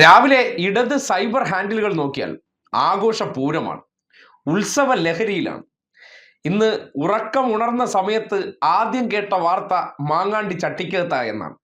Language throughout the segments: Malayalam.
രാവിലെ ഇടത് സൈബർ ഹാൻഡിലുകൾ നോക്കിയാൽ ആഘോഷ പൂരമാണ് ഉത്സവ ലഹരിയിലാണ് ഇന്ന് ഉറക്കം ഉണർന്ന സമയത്ത് ആദ്യം കേട്ട വാർത്ത മാങ്ങാണ്ടി ചട്ടിക്കകത്ത എന്നാണ്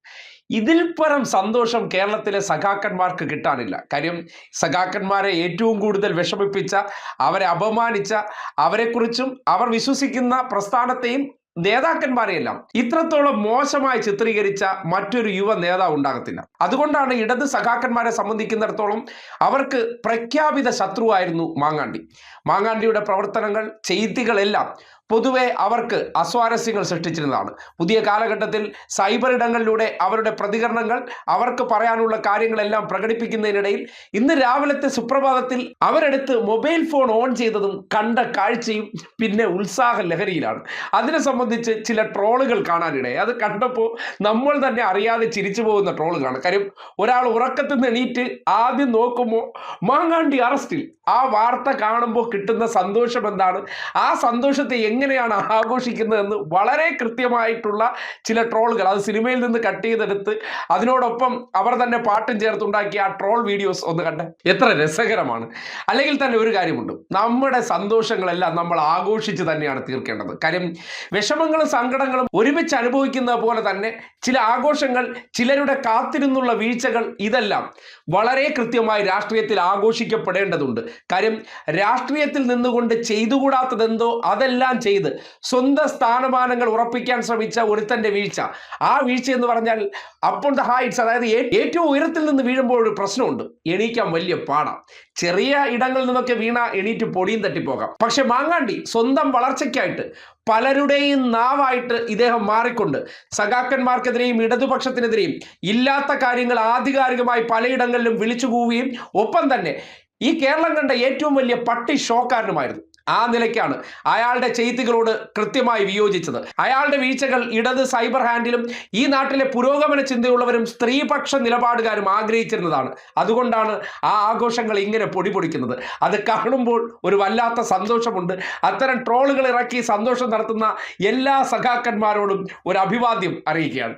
ഇതിൽ പരം സന്തോഷം കേരളത്തിലെ സഖാക്കന്മാർക്ക് കിട്ടാനില്ല. കാര്യം സഖാക്കന്മാരെ ഏറ്റവും കൂടുതൽ വിഷമിപ്പിച്ച അവരെ അപമാനിച്ച അവരെക്കുറിച്ചും അവർ വിശ്വസിക്കുന്ന പ്രസ്ഥാനത്തെയും നേതാക്കന്മാരെയെല്ലാം ഇത്രത്തോളം മോശമായി ചിത്രീകരിച്ച മറ്റൊരു യുവ നേതാവ് ഉണ്ടാകത്തില്ല. അതുകൊണ്ടാണ് ഇടത് സഖാക്കന്മാരെ സംബന്ധിക്കുന്നിടത്തോളം അവർക്ക് പ്രഖ്യാപിത ശത്രുവായിരുന്നു മാങ്ങാണ്ടി. മാങ്ങാണ്ടിയുടെ പ്രവർത്തനങ്ങൾ ചെയ്തികളെല്ലാം പൊതുവെ അവർക്ക് അസ്വാരസ്യങ്ങൾ സൃഷ്ടിച്ചിരുന്നതാണ്. പുതിയ കാലഘട്ടത്തിൽ സൈബർ ഇടങ്ങളിലൂടെ അവരുടെ പ്രതികരണങ്ങൾ അവർക്ക് പറയാനുള്ള കാര്യങ്ങളെല്ലാം പ്രകടിപ്പിക്കുന്നതിനിടയിൽ ഇന്ന് രാവിലത്തെ സുപ്രഭാതത്തിൽ അവരെടുത്ത് മൊബൈൽ ഫോൺ ഓൺ ചെയ്തതും കണ്ട കാഴ്ചയും പിന്നെ ഉത്സാഹ ലഹരിയിലാണ്. അതിനെ സംബന്ധിച്ച് ചില ട്രോളുകൾ കാണാനിടയായി. അത് കണ്ടപ്പോൾ നമ്മൾ തന്നെ അറിയാതെ ചിരിച്ചു പോകുന്ന ട്രോളുകളാണ്. കാര്യം ഒരാൾ ഉറക്കത്തിൽ നിന്ന് എണീറ്റ് ആദ്യം നോക്കുമ്പോൾ മാങ്ങാണ്ടി അറസ്റ്റിൽ. ആ വാർത്ത കാണുമ്പോൾ കിട്ടുന്ന സന്തോഷം എന്താണ്? ആ സന്തോഷത്തെ എങ്ങനെയാണ് ആഘോഷിക്കുന്നതെന്ന് വളരെ കൃത്യമായിട്ടുള്ള ചില ട്രോളുകൾ അത് സിനിമയിൽ നിന്ന് കട്ട് ചെയ്തെടുത്ത് അതിനോടൊപ്പം അവർ തന്നെ പാട്ടും ചേർത്തുണ്ടാക്കിയ ആ ട്രോൾ വീഡിയോസ് ഒന്ന് കണ്ട്. എത്ര രസകരമാണ്. അല്ലെങ്കിൽ തന്നെ ഒരു കാര്യമുണ്ട്. നമ്മുടെ സന്തോഷങ്ങളെല്ലാം നമ്മൾ ആഘോഷിച്ച് തന്നെയാണ് തീർക്കേണ്ടത്. കാര്യം വിഷമങ്ങളും സങ്കടങ്ങളും ഒരുമിച്ച് അനുഭവിക്കുന്ന പോലെ തന്നെ ചില ആഘോഷങ്ങൾ ചിലരുടെ കാത്തിരുന്നുള്ള വീഴ്ചകൾ ഇതെല്ലാം വളരെ കൃത്യമായി രാഷ്ട്രീയത്തിൽ ആഘോഷിക്കപ്പെടേണ്ടതുണ്ട്. കാര്യം രാഷ്ട്രീയത്തിൽ നിന്നുകൊണ്ട് ചെയ്തുകൂടാത്തതെന്തോ അതെല്ലാം ചെയ്ത് സ്വന്തം സ്ഥാനമാനങ്ങൾ ഉറപ്പിക്കാൻ ശ്രമിച്ച ഒരുത്തന്റെ വീഴ്ച. ആ വീഴ്ച എന്ന് പറഞ്ഞാൽ അപ്പോൾ ദ ഹൈറ്റ്സ് അതായത് ഏറ്റവും ഉയരത്തിൽ നിന്ന് വീഴുമ്പോൾ ഒരു പ്രശ്നമുണ്ട്. എണീക്കാൻ വലിയ പാടാം. ചെറിയ ഇടങ്ങളിൽ നിന്നൊക്കെ വീണ എണീറ്റ് പൊടിയും തട്ടിപ്പോകാം. പക്ഷെ മാങ്ങാണ്ടി സ്വന്തം വളർച്ചയ്ക്കായിട്ട് പലരുടെയും നാവായിട്ട് ഇദ്ദേഹം മാറിക്കൊണ്ട് സഖാക്കന്മാർക്കെതിരെയും ഇടതുപക്ഷത്തിനെതിരെയും ഇല്ലാത്ത കാര്യങ്ങൾ ആധികാരികമായി പലയിടങ്ങളിലും വിളിച്ചു കൂവുകയും ഒപ്പം തന്നെ ഈ കേരളം കണ്ട ഏറ്റവും വലിയ പട്ടി ഷോക്കാരനുമായിരുന്നു. ആ നിലയ്ക്കാണ് അയാളുടെ ചെയ്തികളോട് കൃത്യമായി വിയോജിച്ചത്. അയാളുടെ വീഴ്ചകൾ ഇടത് സൈബർ ഹാൻഡിലും ഈ നാട്ടിലെ പുരോഗമന ചിന്തയുള്ളവരും സ്ത്രീപക്ഷ നിലപാടുകാരും ആഗ്രഹിച്ചിരുന്നതാണ്. അതുകൊണ്ടാണ് ആ ആഘോഷങ്ങൾ ഇങ്ങനെ പൊടിപൊടിക്കുന്നത്. അത് കാണുമ്പോൾ ഒരു വല്ലാത്ത സന്തോഷമുണ്ട്. അത്തരം ട്രോളുകൾ ഇറക്കി സന്തോഷം നടത്തുന്ന എല്ലാ സഖാക്കന്മാരോടും ഒരു അഭിവാദ്യം അറിയിക്കുകയാണ്.